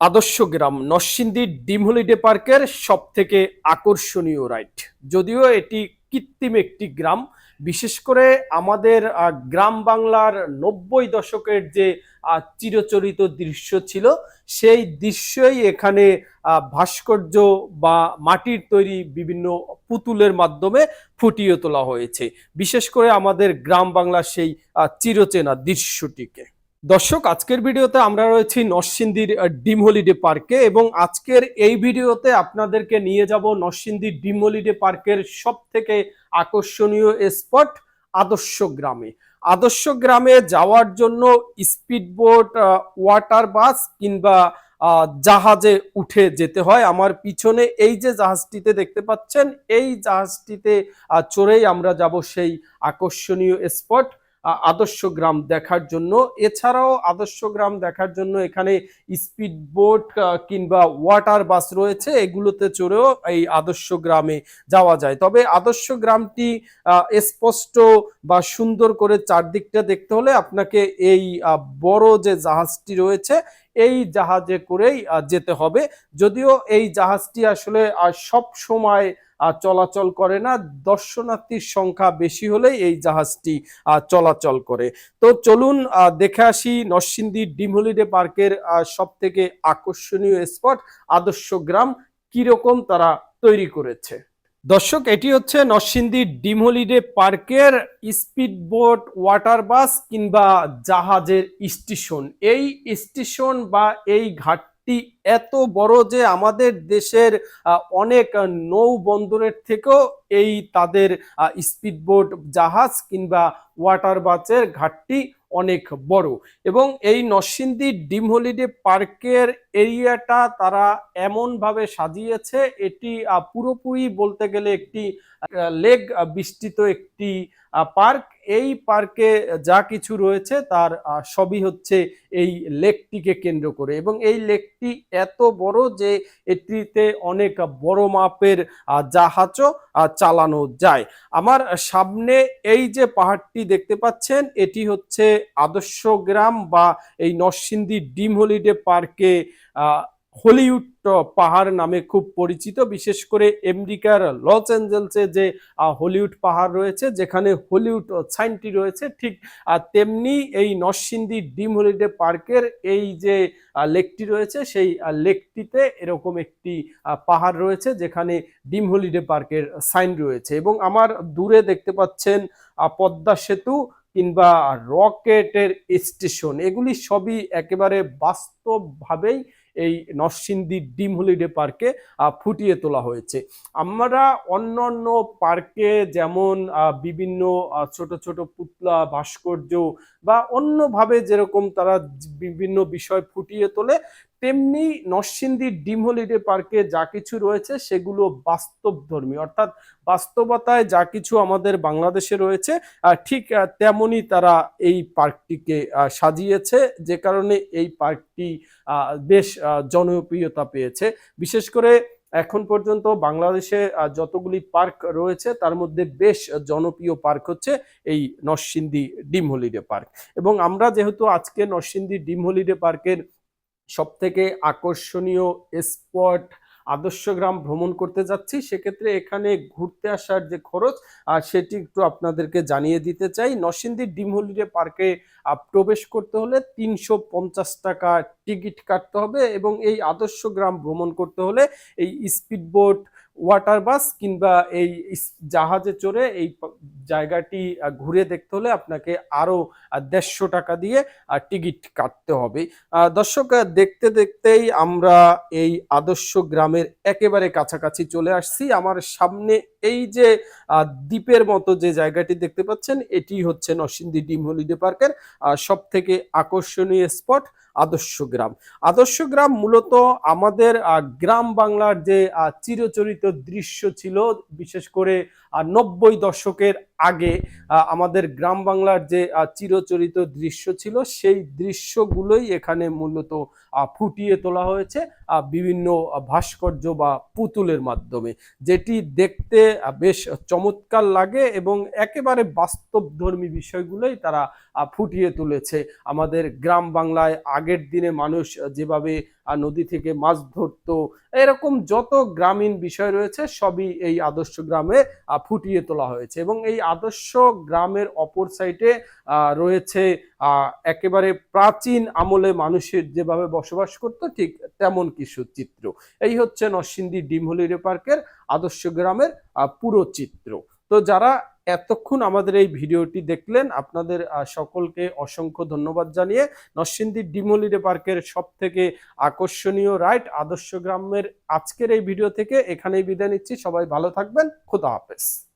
আদর্শ গ্রাম নরসিংদী ডিম হলিডে পার্কের সব থেকে আকর্ষণীয় রাইড। যদিও এটি কৃত্রিম একটি গ্রাম, বিশেষ করে আমাদের গ্রাম বাংলার নব্বই দশকের যে চিরচরিত দৃশ্য ছিল, সেই দৃশ্যই এখানে ভাস্কর্য বা মাটির তৈরি বিভিন্ন পুতুলের মাধ্যমে ফুটিয়ে তোলা হয়েছে। বিশেষ করে আমাদের গ্রাম বাংলার সেই চিরচেনা দৃশ্যটিকে। দর্শক, আজকের ভিডিওতে আমরা রয়েছি নরসিংদীর ডিম হলিডে পার্কে এবং আজকের এই ভিডিওতে আপনাদেরকে নিয়ে যাব নরসিংদীর ডিম হলিডে পার্কের সব থেকে আকর্ষণীয় স্পট, আদর্শ গ্রামে। আদর্শ গ্রামে যাওয়ার জন্য স্পিড বোট ওয়াটার বাস কিংবা জাহাজে উঠে যেতে হয়। আমার পিছনে এই যে জাহাজটিতে দেখতে পাচ্ছেন, এই জাহাজটিতে চড়েই আমরা যাব সেই আকর্ষণীয় স্পট। আদর্শ গ্রাম দেখার জন্য। এছাড়াও আদর্শ গ্রাম দেখার জন্য এখানে স্পিড বোট কিংবা ওয়াটার বাস রয়েছে। এগুলোতে চড়েও এই আদর্শ গ্রামে যাওয়া যায়। তবে আদর্শ গ্রামটি স্পষ্ট বা সুন্দর করে চারদিকটা দেখতে হলে আপনাকে এই বড় যে জাহাজটি রয়েছে, এই জাহাজে করেই যেতে হবে। যদিও এই জাহাজটি আসলে সব সময় চলাচল করে না, দর্শনার্থীর সংখ্যা বেশি হলেই এই জাহাজটি চলাচল করে। তো চলুন দেখে আসি নরসিংদী ডিম হলিডে পার্কের সব থেকে আকর্ষণীয় স্পট, আদর্শ গ্রাম, কীরকম তারা তৈরি করেছে। দর্শক, এটি হচ্ছে নরসিংদী ডিম হলিডে পার্কের স্পিড বোট ওয়াটার বাস কিংবা জাহাজের স্টেশন। এই স্টেশন বা এই ঘাটটি এত বড় যে আমাদের দেশের অনেক নৌ বন্দরের থেকেও এই তাদের স্পিড বোট জাহাজ কিংবা ওয়াটার বাচের ঘাটটি অনেক বড়। এবং এই নরসিংদী ডিম হলিডে পার্কের এরিয়াটা তারা এমনভাবে সাজিয়েছে, এটি পুরোপুরি বলতে গেলে একটি লেগ বিস্তৃত একটি পার্ক। এই পার্কে যা কিছু রয়েছে তার সবই হচ্ছে এই লেকটিকে কেন্দ্র করে এবং এই লেকটি এত বড় যে এটিতে অনেক বড় মাপের জাহাজও চালানো যায়। আমার সামনে এই যে পাহাড়টি দেখতে পাচ্ছেন, এটি হচ্ছে আদর্শ গ্রাম বা এই নরসিংদী ডিম হলিডে পার্কে হলিউড পাহাড় নামে খুব পরিচিত, বিশেষ করে আমেরিকার লস অ্যাঞ্জেলসে যে হলিউড পাহাড় রয়েছে, যেখানে হলিউড সাইনটি রয়েছে, ঠিক তেমনি এই নরসিংদী ডিম হলিডে পার্কের এই যে লেকটি রয়েছে, সেই লেকটিতে এরকম একটি পাহাড় রয়েছে, যেখানে ডিম হলিডে পার্কের সাইন রয়েছে এবং আমার দূরে দেখতে পাচ্ছেন পদ্মা সেতু কিংবা রকেটের স্টেশন, এগুলি সবই একেবারে বাস্তবভাবেই এই নরসিংদী ডিম হলিডে পার্কে ফুটিয়ে তোলা হয়েছে। আমরা অন্য অন্য পার্কে যেমন বিভিন্ন ছোট ছোট পুতলা, ভাস্কর্য বা অন্যভাবে যেরকম তারা বিভিন্ন বিষয় ফুটিয়ে তোলে তেমনি নরসিংদী ডিম হলিডে পার্কে যা কিছু রয়েছে সেগুলো বাস্তবধর্মী। অর্থাৎ বাস্তবতায় যা কিছু আমাদের বাংলাদেশে রয়েছে ঠিক তেমনই তারা এই পার্কটিকে সাজিয়েছে। যে কারণে এই পার্কটি বেশ জনপ্রিয়তা পেয়েছে। বিশেষ করে এখন পর্যন্ত বাংলাদেশে যতগুলি পার্ক রয়েছে তার মধ্যে বেশ জনপ্রিয় পার্ক হচ্ছে এই নরসিংদী ডিম হলিডে পার্ক। এবং আমরা যেহেতু আজকে নরসিংদী ডিম হলিডে পার্কের সব থেকে আকর্ষণীয় স্পট আদর্শ গ্রাম ভ্রমণ করতে যাচ্ছি, সেক্ষেত্রে এখানে ঘুরতে আসার যে খরচ, আর সেটি একটু আপনাদেরকে জানিয়ে দিতে চাই। নরসিংদী ডিম হলিডে পার্কে প্রবেশ করতে হলে তিনশো পঞ্চাশ টাকা টিকিট কাটতে হবে এবং এই আদর্শ গ্রাম ভ্রমণ করতে হলে এই স্পিড বোট ওয়াটার বাস কিংবা এই জাহাজে চড়ে এই জায়গাটি ঘুরে দেখতে হলে আপনাকে আরও দেড়শো টাকা দিয়ে টিকিট কাটতে হবে। দর্শক দেখতে দেখতেই আমরা এই আদর্শ গ্রামের একেবারে কাছাকাছি চলে আসছি। আমার সামনে এই যে দ্বীপের মতো যে জায়গাটি দেখতে পাচ্ছেন, এটি হচ্ছে নরসিংদী ডিম হলিডে পার্কের সব থেকে আকর্ষণীয় স্পট আদর্শ গ্রাম। আদর্শ গ্রাম মূলত আমাদের গ্রাম বাংলার যে চিরচরিত দৃশ্য ছিল, বিশেষ করে নব্বই দশকের আগে আমাদের গ্রাম বাংলার যে চিরচরিত দৃশ্য ছিল, সেই দৃশ্যগুলোই এখানে মূলত ফুটিয়ে তোলা হয়েছে বিভিন্ন ভাস্কর্য বা পুতুলের মাধ্যমে। যেটি দেখতে বেশ চমৎকার লাগে এবং একেবারে বাস্তবধর্মী বিষয়গুলোই তারা ফুটিয়ে তুলেছে। আমাদের গ্রাম বাংলায় আগের দিনে মানুষ যেভাবে আর নদী থেকে মাছ ধরতো। এরকম যত গ্রামীণ বিষয় রয়েছে, সবই এই আদর্শ গ্রামে ফুটিয়ে তোলা হয়েছে এবং এই আদর্শ গ্রামের অপর সাইডে রয়েছে একেবারে প্রাচীন আমলে মানুষের যেভাবে বসবাস করতো, ঠিক তেমন কিছু চিত্র। এই হচ্ছে নরসিংদী ডিম হলিডে পার্কের আদর্শ গ্রামের পুরো চিত্র। তো যারা এতক্ষণ আমাদের এই ভিডিওটি দেখলেন। আপনাদের সকলকে অসংখ্য ধন্যবাদ জানিয়ে নরসিংদী ডিমোলিডে পার্কের সব থেকে আকর্ষণীয় রাইট আদর্শ গ্রামের আজকের এই ভিডিও থেকে এখানেই বিদায় নিচ্ছি। সবাই ভালো থাকবেন। খোদা হাফেজ।